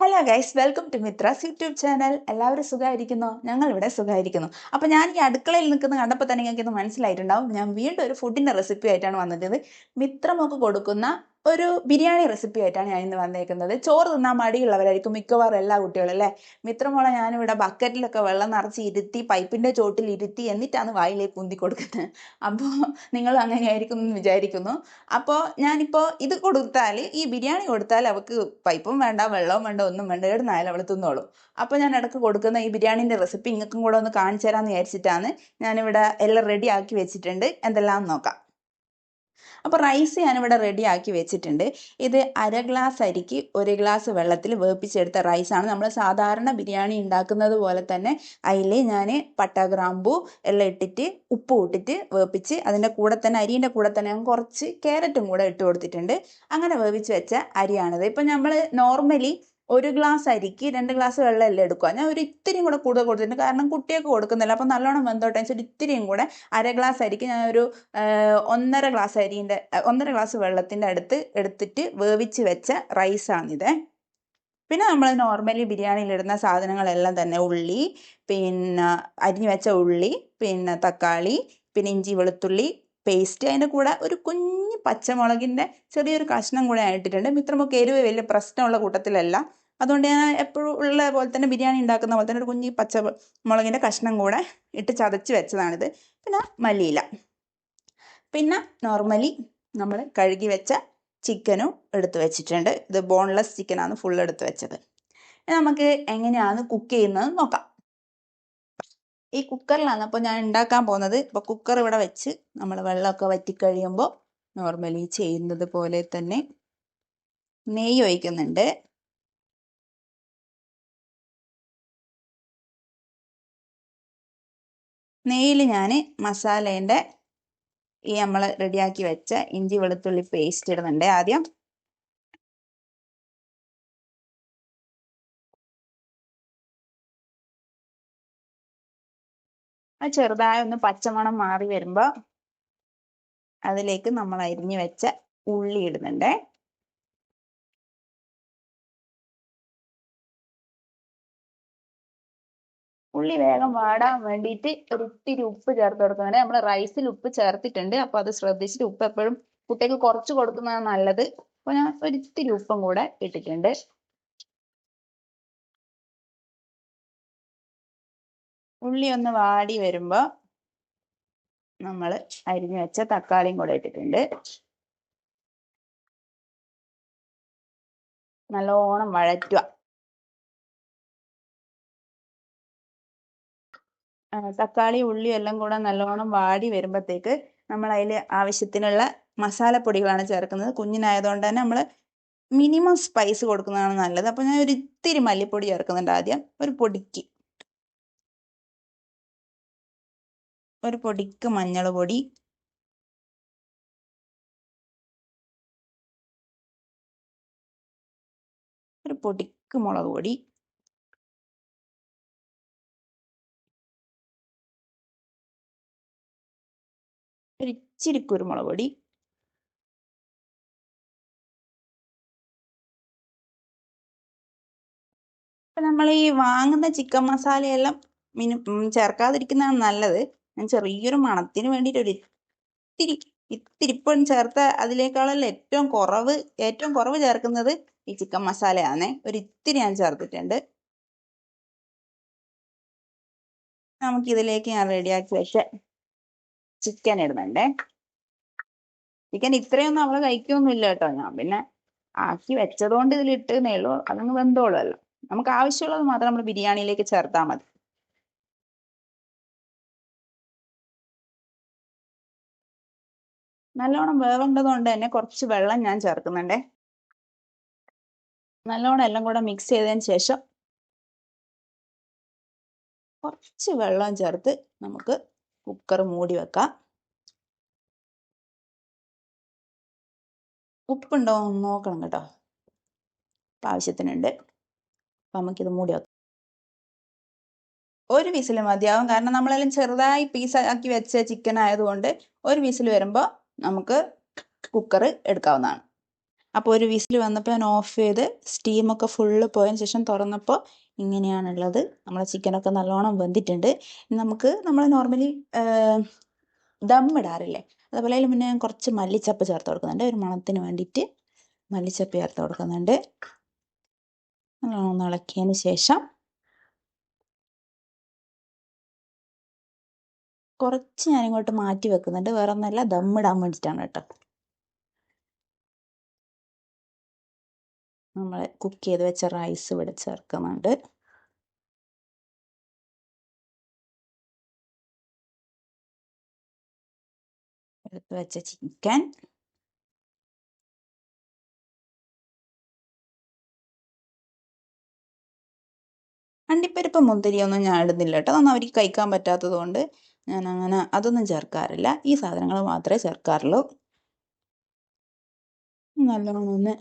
Hello guys welcome to Mithras YouTube channel എല്ലാവരും സുഖമായിരിക്കുന്നു ഞങ്ങൾ ഇവിടെ സുഖമായിരിക്കുന്നു അപ്പോൾ ഞാൻ ഈ അടുക്കളയിൽ നിൽക്കുന്ന കണ്ടപ്പോൾ തന്നെ ഞങ്ങൾക്ക് ഇത് മനസ്സിലായിട്ടുണ്ടാവും. ഞാൻ വീണ്ടും ഒരു ഫുഡിന്റെ റെസിപ്പി ആയിട്ടാണ് വന്നിട്ടത് മിത്രമൊക്കെ കൊടുക്കുന്ന ഒരു ബിരിയാണി റെസിപ്പി ആയിട്ടാണ് ഞാൻ ഇന്ന് വന്നേക്കുന്നത്. ചോറ് തിന്നാൻ മടിയുള്ളവരായിരിക്കും മിക്കവാറും എല്ലാ കുട്ടികളും അല്ലേ? മിത്രമോളെ ഞാനിവിടെ ബക്കറ്റിലൊക്കെ വെള്ളം നിറച്ച് ഇരുത്തി പൈപ്പിന്റെ ചോട്ടിൽ ഇരുത്തി എന്നിട്ടാണ് വായിലേക്ക് ഉന്തി കൊടുക്കുന്നത്. അപ്പോൾ നിങ്ങൾ അങ്ങനെയായിരിക്കും എന്ന് വിചാരിക്കുന്നു. അപ്പോൾ ഞാനിപ്പോൾ ഇത് കൊടുത്താൽ ഈ ബിരിയാണി കൊടുത്താൽ അവൾക്ക് പൈപ്പും വേണ്ട വെള്ളവും വേണ്ട ഒന്നും വേണ്ട എവിടുന്നായാലും അവൾ തിന്നോളൂ. അപ്പോൾ ഞാൻ ഇടയ്ക്ക് കൊടുക്കുന്ന ഈ ബിരിയാണീന്റെ റെസിപ്പി നിങ്ങൾക്കും കൂടെ ഒന്ന് കാണിച്ചു തരാമെന്ന് വിചാരിച്ചിട്ടാണ് ഞാനിവിടെ എല്ലാം റെഡി ആക്കി വെച്ചിട്ടുണ്ട്. എന്തെല്ലാം നോക്കാം. അപ്പോൾ റൈസ് ഞാനിവിടെ റെഡി ആക്കി വെച്ചിട്ടുണ്ട്. ഇത് അര ഗ്ലാസ് അരിക്ക് ഒരു ഗ്ലാസ് വെള്ളത്തിൽ വേപ്പിച്ചെടുത്ത റൈസാണ് നമ്മൾ സാധാരണ ബിരിയാണി ഉണ്ടാക്കുന്നത് പോലെ തന്നെ അതിൽ ഞാൻ പട്ട ഗ്രാമ്പു എല്ലാം ഇട്ടിട്ട് ഉപ്പ് ഇട്ടിട്ട് വേപ്പിച്ച് അതിന്റെ കൂടെ തന്നെ അരിന്റെ കൂടെ തന്നെ ഞാൻ കുറച്ച് ക്യാരറ്റും കൂടെ ഇട്ട് കൊടുത്തിട്ടുണ്ട്. അങ്ങനെ വേവിച്ച് വെച്ച അരിയാണിത്. ഇപ്പം നമ്മൾ നോർമലി ഒരു ഗ്ലാസ് അരിക്ക് രണ്ട് ഗ്ലാസ് വെള്ളമല്ലേ എടുക്കുക ഞാൻ ഒരു ഇത്തിരിയും കൂടെ കൂടുതൽ കൊടുത്തിട്ടുണ്ട്. കാരണം കുട്ടിയൊക്കെ കൊടുക്കുന്നില്ല. അപ്പം നല്ലോണം വെന്തോട്ടെ. വെച്ചിട്ട് ഇത്തിരിയും കൂടെ അര ഗ്ലാസ് അരിക്ക് ഞാൻ ഒരു ഒന്നര ഗ്ലാസ് അരിന്റെ ഒന്നര ഗ്ലാസ് വെള്ളത്തിന്റെ അടുത്ത് എടുത്തിട്ട് വേവിച്ച് വെച്ച റൈസാണിത് പിന്നെ നമ്മൾ നോർമലി ബിരിയാണിയിലിടുന്ന സാധനങ്ങളെല്ലാം തന്നെ ഉള്ളി പിന്നെ അരിഞ്ഞു വെച്ച ഉള്ളി പിന്നെ തക്കാളി പിന്നെ ഇഞ്ചി വെളുത്തുള്ളി പേസ്റ്റ് അതിന്റെ കൂടെ ഒരു കുഞ്ഞ് പച്ചമുളകിന്റെ ചെറിയൊരു കഷ്ണം കൂടെ ആയിട്ടിട്ടുണ്ട് മിത്രമൊക്കെ എരിവ് വലിയ പ്രശ്നമുള്ള കൂട്ടത്തിലല്ല. അതുകൊണ്ട് ഞാൻ എപ്പോഴും ഉള്ള പോലെ തന്നെ ബിരിയാണി ഉണ്ടാക്കുന്ന പോലെ തന്നെ ഒരു കുഞ്ഞി പച്ച മുളകിന്റെ കഷ്ണം കൂടെ ഇട്ട് ചതച്ച് വെച്ചതാണിത്. പിന്നെ മല്ലിയില. പിന്നെ നോർമലി നമ്മൾ കഴുകി വെച്ച ചിക്കനും എടുത്ത് വെച്ചിട്ടുണ്ട്. ഇത് ബോൺലെസ് ചിക്കനാണ് ഫുൾ എടുത്ത് വെച്ചത്. നമുക്ക് എങ്ങനെയാണ് കുക്ക് ചെയ്യുന്നത് നോക്കാം. ഈ കുക്കറിലാണ് അപ്പോൾ ഞാൻ ഉണ്ടാക്കാൻ പോകുന്നത്. ഇപ്പോൾ കുക്കർ ഇവിടെ വെച്ച് നമ്മൾ വെള്ളമൊക്കെ വറ്റിക്കഴിയുമ്പോൾ നോർമലി ചെയ്യുന്നത് പോലെ തന്നെ നെയ്യ് ഒഴിക്കുന്നുണ്ട്. നെയ്യിൽ ഞാൻ മസാലേന്റെ ഈ നമ്മൾ റെഡിയാക്കി വെച്ച ഇഞ്ചി വെളുത്തുള്ളി പേസ്റ്റ് ഇടുന്നുണ്ട്. ആദ്യം ആ ചെറുതായി ഒന്ന് പച്ചമണം മാറി വരുമ്പോൾ അതിലേക്ക് നമ്മൾ അരിഞ്ഞു വെച്ച ഉള്ളി ഇടുന്നുണ്ട്. ഉള്ളി വേഗം വാടാൻ വേണ്ടിയിട്ട് ഒരു ഇത്തിരി ഉപ്പ് ചേർത്ത് കൊടുക്കുന്നുണ്ട് നമ്മൾ റൈസിൽ ഉപ്പ് ചേർത്തിട്ടുണ്ട്. അപ്പൊ അത് ശ്രദ്ധിച്ചിട്ട് ഉപ്പ് എപ്പോഴും കുട്ടിക്ക് കുറച്ച് കൊടുക്കുന്നതാണ് നല്ലത്. അപ്പൊ ഞാൻ ഒരു ഇത്തിരി ഉപ്പും കൂടെ ഇട്ടിട്ടുണ്ട്. ഉള്ളി ഒന്ന് വാടി വരുമ്പോ നമ്മൾ അരിഞ്ഞു വെച്ച തക്കാളിയും കൂടെ ഇട്ടിട്ടുണ്ട്. നല്ലോണം വഴറ്റുക. തക്കാളി ഉള്ളി എല്ലാം കൂടെ നല്ലോണം വാടി വരുമ്പോഴത്തേക്ക് നമ്മൾ അതിൽ ആവശ്യത്തിനുള്ള മസാലപ്പൊടികളാണ് ചേർക്കുന്നത്. കുഞ്ഞിനായതുകൊണ്ട് തന്നെ നമ്മൾ മിനിമം സ്പൈസ് കൊടുക്കുന്നതാണ് നല്ലത്. അപ്പോൾ ഞാൻ ഒരു ഇത്തിരി മല്ലിപ്പൊടി ചേർക്കുന്നുണ്ട് ആദ്യം. ഒരു പൊടിക്ക്. ഒരു പൊടിക്ക് മഞ്ഞൾ പൊടി. ഒരു പൊടിക്ക് മുളക് പൊടി. ഒരു ഇച്ചിരി കുരുമുളക് പൊടി നമ്മൾ ഈ വാങ്ങുന്ന ചിക്കൻ മസാലയെല്ലാം മിനി ചേർക്കാതിരിക്കുന്നതാണ് നല്ലത്. ഞാൻ ചെറിയൊരു മണത്തിന് വേണ്ടിയിട്ട് ഒരു ഇത്തിരി ഇത്തിരി ഇപ്പം ചേർത്ത അതിലേക്കാളല്ല ഏറ്റവും കുറവ് ഏറ്റവും കുറവ് ചേർക്കുന്നത് ഈ ചിക്കൻ മസാലയാണ് ഒരു ഇത്തിരി ഞാൻ ചേർത്തിട്ടുണ്ട്. നമുക്കിതിലേക്ക് ഞാൻ റെഡിയാക്കി വെച്ച ചിക്കൻ ഇടുന്നുണ്ടേ. ചിക്കൻ ഇത്രയൊന്നും അവൾ കഴിക്കൊന്നുമില്ല കേട്ടോ. ഞാൻ പിന്നെ ആക്കി വെച്ചതുകൊണ്ട് ഇതിൽ ഇട്ടേ ഉള്ളൂ. അതങ്ങ് വെന്തോളുമല്ലോ നമുക്ക് ആവശ്യമുള്ളത് മാത്രം നമ്മൾ ബിരിയാണിയിലേക്ക് ചേർത്താൽ മതി. നല്ലോണം വേവേണ്ടത് കൊണ്ട് തന്നെ കുറച്ച് വെള്ളം ഞാൻ ചേർക്കുന്നുണ്ട്. നല്ലോണം എല്ലാം കൂടെ മിക്സ് ചെയ്തതിന് ശേഷം കുറച്ച് വെള്ളം ചേർത്ത് നമുക്ക് കുക്കർ മൂടി വെക്കാം. ഉപ്പുണ്ടോ നോക്കണം കേട്ടോ. ആവശ്യത്തിനുണ്ട്. അപ്പം നമുക്കിത് മൂടി വെക്കാം. ഒരു വിസിൽ മതിയാവും. കാരണം നമ്മളെല്ലാം ചെറുതായി പീസ് ആക്കി വെച്ച ചിക്കൻ ആയതുകൊണ്ട് ഒരു വിസിൽ വരുമ്പോൾ നമുക്ക് കുക്കർ എടുക്കാവുന്നതാണ്. അപ്പോൾ ഒരു വിസിൽ വന്നപ്പോൾ ഞാൻ ഓഫ് ചെയ്ത് സ്റ്റീമൊക്കെ ഫുള്ള് പോയതിന് ശേഷം തുറന്നപ്പോൾ ഇങ്ങനെയാണുള്ളത്. നമ്മളെ ചിക്കനൊക്കെ നല്ലോണം വെന്തിട്ടുണ്ട്. നമുക്ക് നമ്മൾ നോർമലി ദം ഇടാറില്ലേ? അതുപോലെ അതിൽ മുന്നേ ഞാൻ കുറച്ച് മല്ലിച്ചപ്പ് ചേർത്ത് കൊടുക്കുന്നുണ്ട്. ഒരു മണത്തിന് വേണ്ടിയിട്ട് മല്ലിച്ചപ്പ് ചേർത്ത് കൊടുക്കുന്നുണ്ട്. നല്ലോണം ഇളക്കിയതിന് ശേഷം കുറച്ച് ഞാനിങ്ങോട്ട് മാറ്റി വെക്കുന്നുണ്ട്. വേറെ ഒന്നല്ല ദമ്മിടാൻ വേണ്ടിയിട്ടാണ് കേട്ടോ. നമ്മൾ കുക്ക് ചെയ്ത് വെച്ച റൈസ് ഇവിടെ ചേർക്കുന്നുണ്ട്. എടുത്ത് വെച്ച ചിക്കൻ. അണ്ടിപ്പരിപ്പ് മുന്തിരിയൊന്നും ഞാൻ ഇടുന്നില്ല കേട്ടോ. അതൊന്നും അവർക്ക് കഴിക്കാൻ പറ്റാത്തത് കൊണ്ട് ഞാൻ അങ്ങനെ അതൊന്നും ചേർക്കാറില്ല. ഈ സാധനങ്ങൾ മാത്രമേ ചേർക്കാറുള്ളൂ. നല്ലോണം ഒന്ന്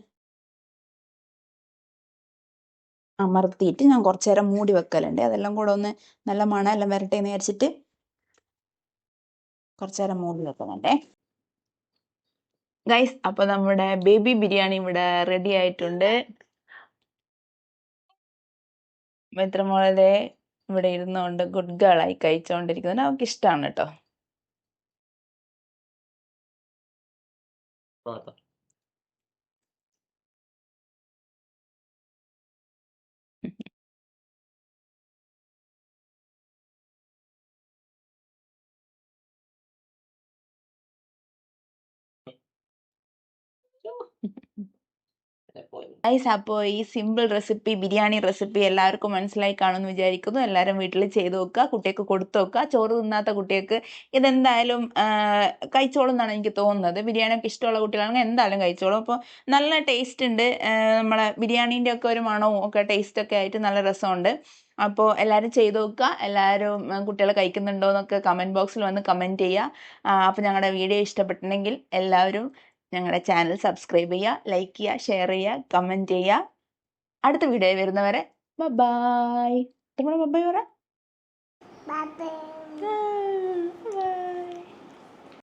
അമർത്തിയിട്ട് ഞാൻ കുറച്ച് നേരം മൂടി വെക്കലുണ്ട്. അതെല്ലാം കൂടെ ഒന്ന് നല്ല മണമെല്ലാം വരട്ടെ എന്ന് വിചാരിച്ചിട്ട് കുറച്ച് നേരം മൂടി വെക്കുന്നുണ്ടേ. ഗൈസ് അപ്പൊ നമ്മുടെ ബേബി ബിരിയാണി ഇവിടെ റെഡി ആയിട്ടുണ്ട്. മിത്രമോളെ ഇവിടെ ഇരുന്നുകൊണ്ട് ഗുഡ് ഗേൾ ആയി കഴിച്ചുകൊണ്ടിരിക്കുന്നത് അവൾക്ക് ഇഷ്ടമാണ് കേട്ടോ ഗൈസ് അപ്പോൾ ഈ സിമ്പിൾ റെസിപ്പി ബിരിയാണി റെസിപ്പി എല്ലാവർക്കും മനസ്സിലായി കാണുമെന്ന് വിചാരിക്കുന്നു. എല്ലാവരും വീട്ടിൽ ചെയ്ത് നോക്കുക കുട്ടികൾക്ക് കൊടുത്തു നോക്കുക. ചോറ് തിന്നാത്ത കുട്ടികൾക്ക് ഇതെന്തായാലും കഴിച്ചോളും എന്നാണ് എനിക്ക് തോന്നുന്നത്. ബിരിയാണിയൊക്കെ ഇഷ്ടമുള്ള കുട്ടികളാണെങ്കിൽ എന്തായാലും കഴിച്ചോളും. അപ്പോൾ നല്ല ടേസ്റ്റ് ഉണ്ട്. നമ്മളെ ബിരിയാണീന്റെ ഒക്കെ ഒരു മണവും ഒക്കെ ടേസ്റ്റ് ഒക്കെ ആയിട്ട് നല്ല രസമുണ്ട്. അപ്പോൾ എല്ലാവരും ചെയ്ത് നോക്കുക. എല്ലാവരും കുട്ടികൾ കഴിക്കുന്നുണ്ടോ എന്നൊക്കെ കമന്റ് ബോക്സിൽ വന്ന് കമന്റ് ചെയ്യുക. അപ്പോൾ ഞങ്ങളുടെ വീഡിയോ ഇഷ്ടപ്പെട്ടിട്ടുണ്ടെങ്കിൽ എല്ലാവരും ഞങ്ങളുടെ ചാനൽ സബ്സ്ക്രൈബ് ചെയ്യുക ലൈക്ക് ചെയ്യുക ഷെയർ ചെയ്യുക കമന്റ് ചെയ്യുക. അടുത്ത വീഡിയോ വരുന്നവരെ ബബായ് നമ്മൾ ബൈ പറ.